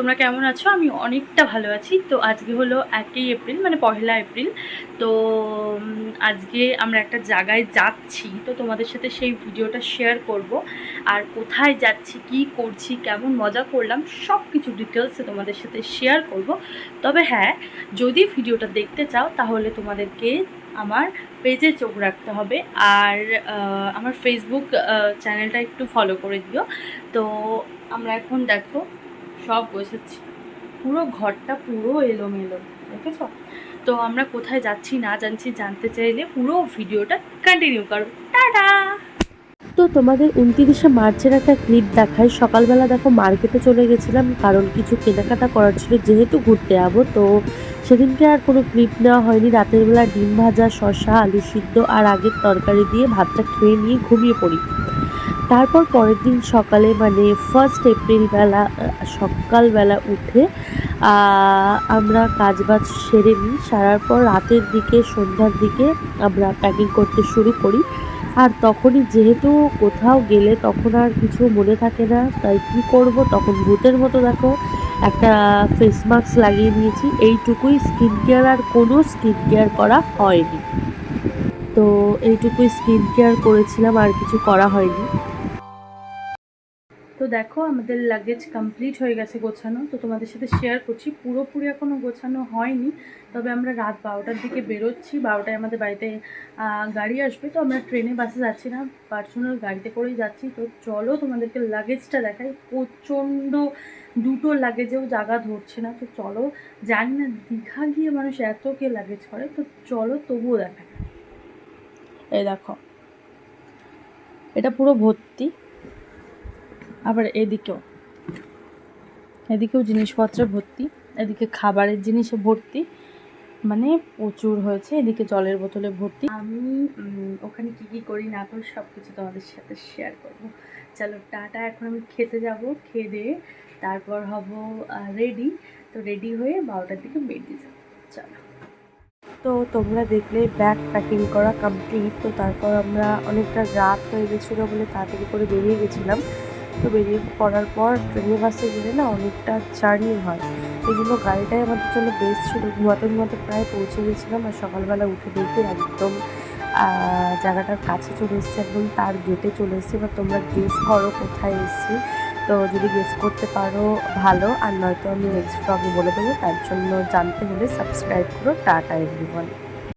তোমরা কেমন আছো? আমি অনেকটা ভালো আছি। তো আজকে হলো একই এপ্রিল মানে পহেলা এপ্রিল। তো আজকে আমরা একটা জায়গায় যাচ্ছি। তো তোমাদের সাথে সেই ভিডিওটা শেয়ার করব। আর কোথায় যাচ্ছি, কি করছি, কেমন মজা করলাম সব কিছু ডিটেলসে তোমাদের সাথে শেয়ার করব। তবে হ্যাঁ যদি ভিডিওটা দেখতে চাও, তাহলে তোমাদেরকে আমার পেজে চোখ রাখতে হবে। আর আমার ফেসবুক চ্যানেলটা একটু ফলো করে দিও। তো, আমরা এখন দেখো সব গোছাচ্ছি। পুরো ঘরটা পুরো এলোমেলো, দেখেছ? তো আমরা কোথায় যাচ্ছি না জানছি, জানতে চাইলে পুরো ভিডিওটা কন্টিনিউ করো। টাটা! তো তোমাদের উনতিরিশে মার্চের একটা ক্লিপ দেখায় সকালবেলা দেখো মার্কেটে চলে গেছিলাম, কারণ কিছু কেনাকাটা করার ছিল, যেহেতু ঘুরতে যাব, তো সেদিনকে আর কোনো ক্লিপ নেওয়া হয়নি। রাতের বেলা ডিম ভাজা শশা আলু সিদ্ধ আর আগের তরকারি দিয়ে ভাতটা খেয়ে নিয়ে ঘুমিয়ে পড়ি। তারপর পরের দিন সকালে মানে ফার্স্ট এপ্রিল বেলা সকালবেলা উঠে আমরা কাজবাজ সেরে নিই। সারার পর রাতের দিকে, সন্ধ্যার দিকে আমরা প্যাকিং করতে শুরু করি। আর তখনই যেহেতু কোথাও গেলে তখন আর কিছু মনে থাকে না, তাই কি করব? তখন ভূতের মতো দেখো, একটা ফেস মাস্ক লাগিয়ে নিয়েছি। এইটুকুই স্কিন কেয়ার আর কোনো স্কিন কেয়ার করা হয়নি। তো এইটুকুই স্কিন কেয়ার করেছিলাম, আর কিছু করা হয়নি। তো দেখো, আমাদের লাগেজ কমপ্লিট হয়ে গেছে গোছানো। তো তোমাদের সাথে শেয়ার করছি। পুরোপুরি এখনও গোছানো হয়নি। তবে আমরা রাত বারোটার দিকে বেরোচ্ছি। বারোটায় আমাদের বাড়িতে গাড়ি আসবে। তো আমরা ট্রেনে বাসে যাচ্ছি না পার্সোনাল গাড়িতে করেই যাচ্ছি। তো চলো তোমাদেরকে লাগেজটা দেখাই। প্রচণ্ড দুটো লাগেজেও জায়গা ধরছে না। তো চলো, জানি না দীঘা গিয়ে মানুষ এত কে লাগেজ করে। তো চলো তবুও দেখাই এই দেখো, এটা পুরো ভর্তি। আবার এদিকেও। এদিকেও জিনিসপত্রে ভর্তি এদিকে খাবারের জিনিসে ভর্তি মানে প্রচুর হয়েছে এদিকে জলের বোতলে ভর্তি। আমি ওখানে কি কি করি না করি সব কিছু তোমাদের সাথে শেয়ার করব। চলো টাটা এখন আমি খেতে যাব খেয়ে দিয়ে তারপর হব রেডি তো রেডি হয়ে বারোটার দিকে বেরিয়ে যাব। চলো। তো তোমরা দেখলে ব্যাগ প্যাকিং করা কমপ্লিট তো তারপর আমরা অনেকটা রাত হয়ে গেছিল বলে তাড়াতাড়ি করে বেরিয়ে গেছিলাম। তো বেরিয়ে পড়ার পর ট্রেনে বাসে গেলে না অনেকটা জার্নি হয়। এই জন্য গাড়িটাই আমাদের জন্য বেস্ট ছিল। ঘুমাতে ঘুমাতে প্রায় পৌঁছে গেছিলাম আর সকালবেলা উঠে দেখি একদম জায়গাটার কাছে চলে এসেছি, একদম তার গেটে চলে এসেছি। বা তোমরা গেস করো কোথায় এসেছি। তো যদি গেস করতে পারো ভালো, আর নয়তো আমি নেক্সট ব্লগে বলে দেবো। তার জন্য জানতে হলে সাবস্ক্রাইব করো। Tata everyone